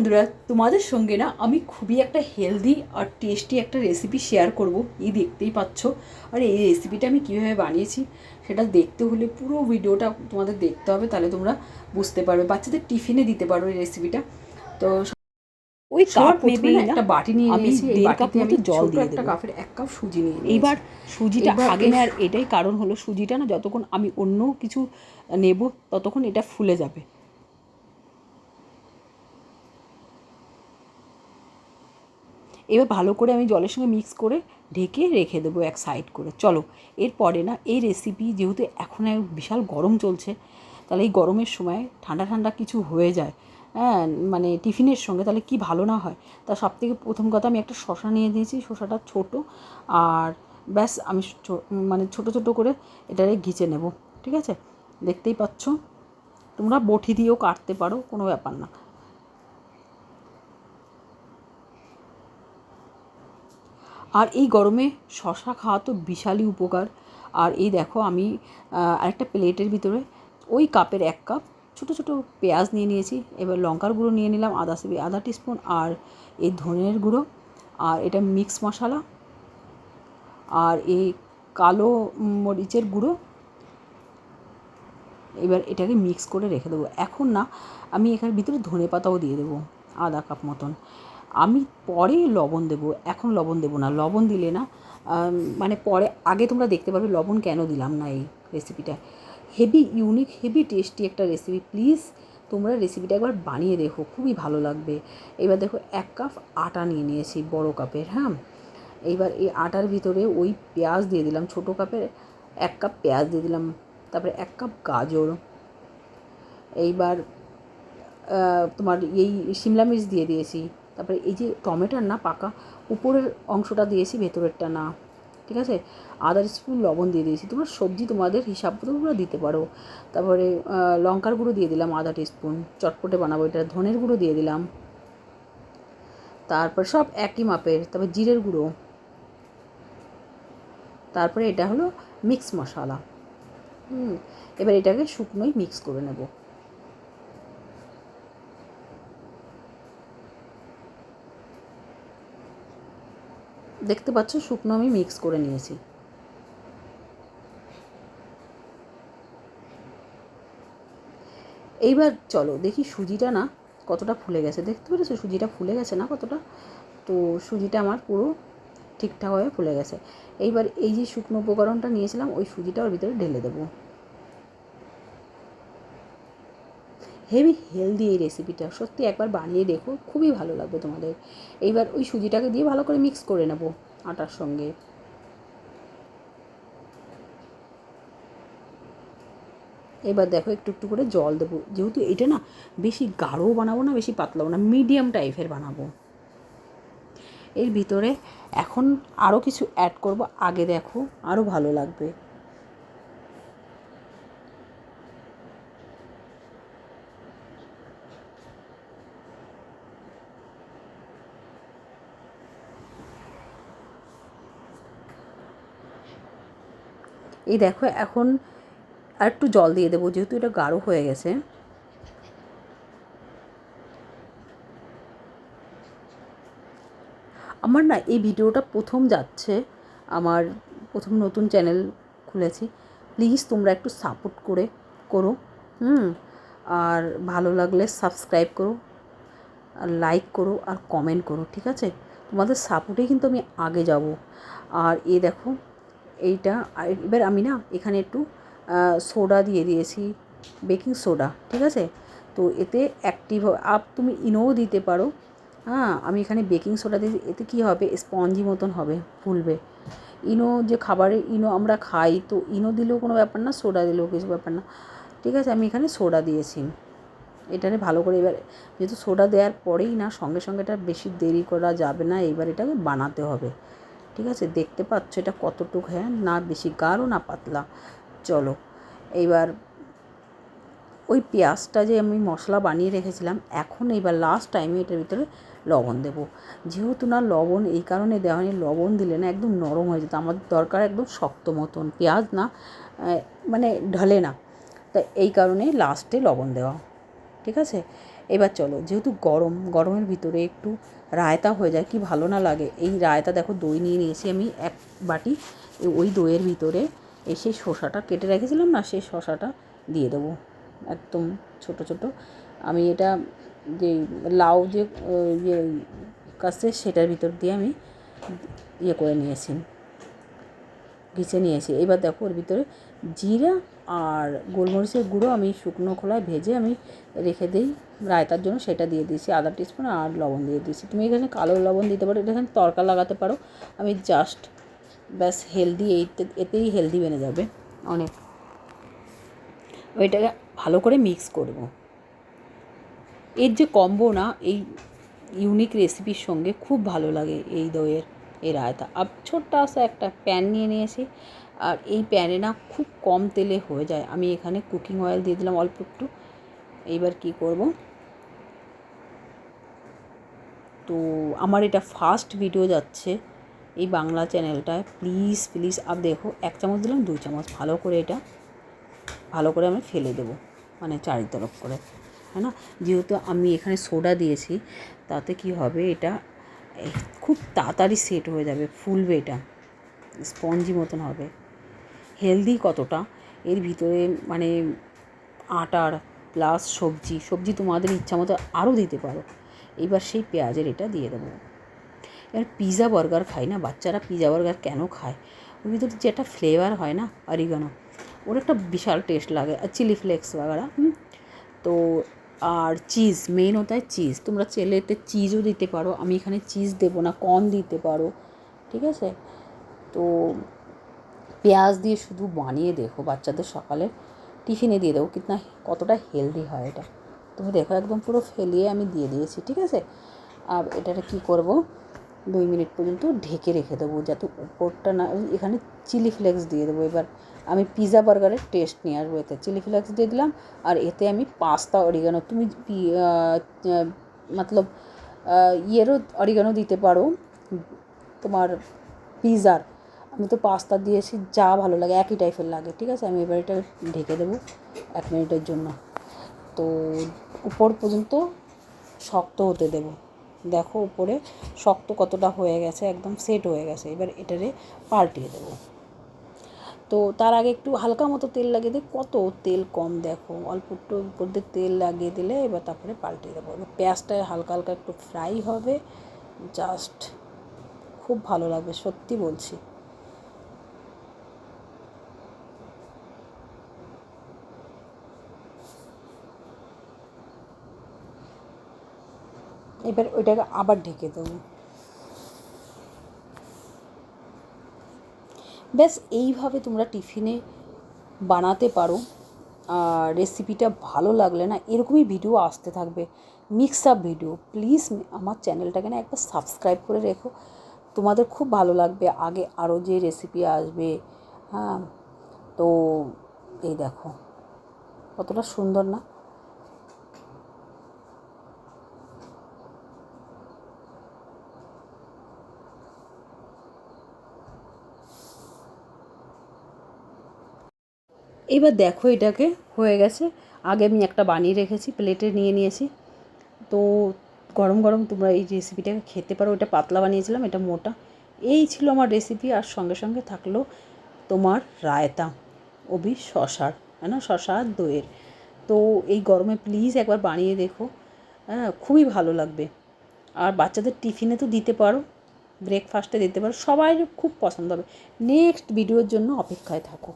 বন্ধুরা তোমাদের সঙ্গে না আমি খুবই একটা হেলদি আর টেস্টি একটা রেসিপি শেয়ার করব। এই দেখতেই পাচ্ছ। আর এই রেসিপিটা আমি কীভাবে বানিয়েছি সেটা দেখতে হলে পুরো ভিডিওটা তোমাদের দেখতে হবে তাহলে তোমরা বুঝতে পারবে। বাচ্চাদের টিফিনে দিতে পারো এই রেসিপিটা তো ওই কাপ প্রথমে একটা বাটি নিয়ে আমি নিয়েছি এই বাটিতে আমি জল দিয়ে একটা কাপের এক কাপ সুজি নিয়ে। এইবার সুজিটা আগে নেওয়ার এটাই কারণ হলো সুজিটা না যতক্ষণ আমি অন্য কিছু নেব ততক্ষণ এটা ফুলে যাবে। এবার ভালো করে আমি জলের সঙ্গে মিক্স করে ঢেকে রেখে দেবো এক সাইড করে। চলো, এরপরে না, এই রেসিপি যেহেতু এখন বিশাল গরম চলছে, তাহলে এই গরমের সময় ঠান্ডা ঠান্ডা কিছু হয়ে যায়। হ্যাঁ মানে টিফিনের সঙ্গে তাহলে কি ভালো না হয়? তা সব থেকে প্রথম কথা আমি একটা শশা নিয়ে দিয়েছি শশাটা ছোট আর ব্যাস আমি মানে ছোট ছোট করে এটারে ঘিচে নেব। ঠিক আছে? দেখতেই পাচ্ছ? তোমরা বটি দিয়েও কাটতে পারো, কোনো ব্যাপার না। আর এই গরমে শশা খাওয়া তো বিশালই উপকার। আর এই দেখো আমি আরেকটা প্লেটের ভিতরে ওই কাপের এক কাপ ছোটো ছোটো পেঁয়াজ নিয়ে নিয়েছি, এবার লঙ্কার গুঁড়ো নিয়ে নিলাম, আদা সিবি আধা টিস্পুন আর এই ধনের গুঁড়ো, আর এটা মিক্স মশলা, আর এই কালো মরিচের গুঁড়ো। এবার এটাকে মিক্স করে রেখে দেবো। এখন না, আমি এখানে ভিতরে ধনে পাতাও দিয়ে দেবো, আধা কাপ মতন। আমি পরে লবণ দেবো, এখন লবণ দেবো না। লবণ দিলে না মানে পরে, আগে তোমরা দেখতে পারবে লবণ কেন দিলাম না এই রেসিপিটা হেভি ইউনিক হেভি টেস্টি একটা রেসিপি প্লিজ তোমরা রেসিপিটা একবার বানিয়ে দেখো, খুবই ভালো লাগবে। এবার দেখো, এক কাপ আটা নিয়ে নিয়েছি বড় কাপের হ্যাঁ? এইবার এই আটার ভিতরে ওই পেঁয়াজ দিয়ে দিলাম, ছোটো কাপের এক কাপ পেঁয়াজ দিয়ে দিলাম, তারপরে এক কাপ গাজর। এইবার তোমার এই শিমলা মির্চ দিয়ে দিয়েছি তারপরে এই যে টমেটোর না পাকা উপরের অংশটা দিয়েছি, ভেতরেরটা না। ঠিক আছে? আদার স্পুন লবণ দিয়ে দিয়েছি। তোমরা সবজি তোমাদের হিসাব মতো দিতে পারো। তারপরে লঙ্কার গুঁড়ো দিয়ে দিলাম আধা স্পুন চটপটে বানাবো এটা। ধনের গুঁড়ো দিয়ে দিলাম। তারপর সব একই মাপের। তারপর জিরের গুঁড়ো। তারপরে এটা হলো মিক্স মশলা। হুম। এবার এটাকে শুকনোই মিক্স করে নেব। দেখতে পাচ্ছ শুকনো আমি মিক্স করে নিয়েছি। এইবার চলো দেখি সুজিটা না কতটা ফুলে গেছে। দেখতে পেরেছ সুজিটা ফুলে গেছে না কতটা? তো সুজিটা আমার পুরো ঠিকঠাকভাবে ফুলে গেছে। এইবার এই যে শুকনো উপকরণটা নিয়েছিলাম, ওই সুজিটা ওর ভিতরে ঢেলে দেবো। হেভি হেলদি এই রেসিপিটা সত্যি একবার বানিয়ে দেখো খুবই ভালো লাগবে তোমাদের। এইবার ওই সুজিটাকে দিয়ে ভালো করে মিক্স করে নেব আটার সঙ্গে। এবার দেখো একটু একটু করে জল দেবো। যেহেতু এটা না বেশি গাঢ়ও বানাবো না, বেশি পাতলাও না মিডিয়াম টাইপের বানাবো। এর ভিতরে এখন আরও কিছু অ্যাড করব। আগে দেখো আরও ভালো লাগবে। এই দেখো, এখন আর একটু জল দিয়ে দেবো, যেহেতু এটা গাঢ় হয়ে গেছে। আমার না এই ভিডিওটা প্রথম যাচ্ছে, আমার প্রথম নতুন চ্যানেল খুলেছি। প্লিজ তোমরা একটু সাপোর্ট করে করো, হুম? আর ভালো লাগলে সাবস্ক্রাইব করো, আর লাইক করো, আর কমেন্ট করো, ঠিক আছে? তোমাদের সাপোর্টেই কিন্তু আমি আগে যাব। আর এ দেখো এইটা এবার আমি না এখানে একটু সোডা দিয়ে দিয়েছি, বেকিং সোডা, ঠিক আছে? তো এতে অ্যাক্টিভ আপ তুমি ইনোও দিতে পারো। হ্যাঁ আমি এখানে বেকিং সোডা দিয়েছি, এতে কী হবে? স্পঞ্জি মতন হবে, ফুলবে। ইনো যে খাবারে ইনো আমরা খাই, তো ইনো দিলেও কোনো ব্যাপার না, সোডা দিলেও কিছু ব্যাপার না। ঠিক আছে? আমি এখানে সোডা দিয়েছি। এটারে ভালো করে এবার, যেহেতু সোডা দেওয়ার পরেই না, সঙ্গে সঙ্গে এটা বেশি দেরি করা যাবে না এবার এটাকে বানাতে হবে। ঠিক আছে? দেখতে পাচ্ছ এটা কতটুকু হ্যাঁ? না বেশি গাঢ়, না পাতলা। চলো, এইবার ওই পেঁয়াজটা যে আমি মশলা বানিয়ে রেখেছিলাম, এখন এইবার লাস্ট টাইমে এটার ভিতরে লবণ দেব। যেহেতু না লবণ, এই কারণে দেওয়া হয়নি। লবণ দিলে না একদম নরম হয়ে যেত। আমাদের দরকার একদম শক্ত মতন। পেঁয়াজ না মানে ঢলে না। তা এই কারণে লাস্টে লবণ দেওয়া। ঠিক আছে? এবার চলো, যেহেতু গরম, গরমের ভিতরে একটু রায়তা হয়ে যায়, কি ভালো না লাগে। এই রায়তা দেখো, দই নিয়ে নিয়েছি আমি এক বাটি ওই দইয়ের ভিতরে এসে শসাটা কেটে রেখেছিলাম না, সেই শসাটা দিয়ে দেবো। একদম ছোট ছোট। আমি এটা যে লাউ যে ইয়ে কাছে সেটার ভিতর দিয়ে আমি ইয়ে করে নিয়েছি ঘিচে নিয়েছি। এবার দেখো, ওর ভিতরে জিরা আর গোলমরিচের গুঁড়ো আমি শুকনো খোলায় ভেজে আমি রেখে দিই। রায়তার জন্য সেটা দিয়ে দিয়েছি আদা টিস্পুন আর লবণ দিয়ে দিয়েছি। তুমি এখানে কালো লবণ দিতে পারো, এটা এখানে তরকা লাগাতে পারো। আমি জাস্ট ব্যাস হেলদি এইতে, এতেই হেলদি বেনে যাবে অনেক। ওইটাকে ভালো করে মিক্স করব। এর যে কম্বো না, এই ইউনিক রেসিপির সঙ্গে খুব ভালো লাগে এই দইয়ের, এই রায়তা। আর ছোট্ট আসা একটা প্যান নিয়ে নিয়েছি। আর এই প্যানে না খুব কম তেলে হয়ে যায়। আমি এখানে কুকিং অয়েল দিয়ে দিলাম অল্প একটু। এইবার কি করব? তো আমার এটা ফার্স্ট ভিডিও যাচ্ছে এই বাংলা চ্যানেলটায় প্লিজ প্লিজ আর দেখো, এক চামচ দিলাম, দুই চামচ। ভালো করে এটা, ভালো করে আমি ফেলে দেবো মানে চারিতরফ করে হ্যাঁ না? যেহেতু আমি এখানে সোডা দিয়েছি, তাতে কি হবে এটা খুব তাড়াতাড়ি সেট হয়ে যাবে, ফুলবে এটা স্পঞ্জি মতন হবে। হেলদি কতটা? এর ভিতরে মানে আটার প্লাস সবজি সবজি তোমাদের ইচ্ছা মতো আরও দিতে পারো। এইবার সেই পেঁয়াজের এটা দিয়ে দেবো। এবার পিৎজা বার্গার খাই না, বাচ্চারা পিৎজা বার্গার কেন খায়? ওর ভিতরে যে একটা ফ্লেভার হয় না অরিগানো ওর একটা বিশাল টেস্ট লাগে। আর চিলি ফ্লেক্স বাগারা তো আর চিজ মেন হয় চিজ তোমরা চেলে এতে চিজও দিতে পারো। আমি এখানে চিজ দেবো না কর্ন দিতে পারো। ঠিক আছে? তো পেঁয়াজ দিয়ে শুধু বানিয়ে দেখো, বাচ্চাদের সকালে টিফিনে দিয়ে দেবো কিতনা কতটা হেলদি হয় এটা। তুমি দেখো, একদম পুরো ফেলিয়ে আমি দিয়ে দিয়েছি, ঠিক আছে? আর এটাটা কী করব? দুই মিনিট পর্যন্ত ঢেকে রেখে দেবো, যাতে উপরটা না এখানে চিলি ফ্লেক্স দিয়ে দেবো। এবার আমি পিৎজা বার্গারের টেস্ট নিয়ে আসব এতে। চিলি ফ্লেক্স দিয়ে দিলাম, আর এতে আমি পাস্তা অরিগানো তুমি মতলব ইয়েরও অরিগানো দিতে পারো, তোমার পিৎজার আমি তো পাস্তা দিয়েছি, যা ভালো লাগে, একই টাইপের লাগে, ঠিক আছে? আমি এবার এটা ঢেকে দেবো এক মিনিটের জন্য। তো উপর পর্যন্ত শক্ত হতে দেবো। দেখো উপরে শক্ত কতটা হয়ে গেছে, একদম সেট হয়ে গেছে। এবার এটারে পাল্টিয়ে দেবো। তো তার আগে একটু হালকা মতো তেল লাগিয়ে দিই। কত তেল কম দেখো, অল্প একটু উপর দিয়ে তেল লাগিয়ে দিলে এবার তারপরে পাল্টিয়ে দেবো। এবার পেঁয়াজটা হালকা হালকা একটু ফ্রাই হবে জাস্ট খুব ভালো লাগবে, সত্যি বলছি। এবার ওইটাকে আবার ঢেকে দেবো। ব্যাস, এইভাবে তোমরা টিফিনে বানাতে পারো। আর রেসিপিটা ভালো লাগলে না, এরকমই ভিডিও আসতে থাকবে মিক্স আপ ভিডিও প্লিজ আমার চ্যানেলটাকে না একবার সাবস্ক্রাইব করে রেখো। তোমাদের খুব ভালো লাগবে, আগে আরও যে রেসিপি আসবে হ্যাঁ? তো এই দেখো, কতটা সুন্দর না? এবার দেখো এটাকে হয়ে গেছে। আগে আমি একটা বানিয়ে রেখেছি প্লেটে নিয়ে নিয়েছি। তো গরম গরম তোমরা এই রেসিপিটাকে খেতে পারো। এটা পাতলা বানিয়েছিলাম, এটা মোটা। এই ছিল আমার রেসিপি আর সঙ্গে সঙ্গে থাকল তোমার রায়তা, অবি শশার হ্যাঁ না? শশা আর দইয়ের। তো এই গরমে প্লিজ একবার বানিয়ে দেখো। হ্যাঁ খুবই ভালো লাগবে। আর বাচ্চাদের টিফিনে তো দিতে পারো ব্রেকফাস্টে দিতে পারো সবাই খুব পছন্দ হবে। নেক্সট ভিডিওর জন্য অপেক্ষায় থাকো।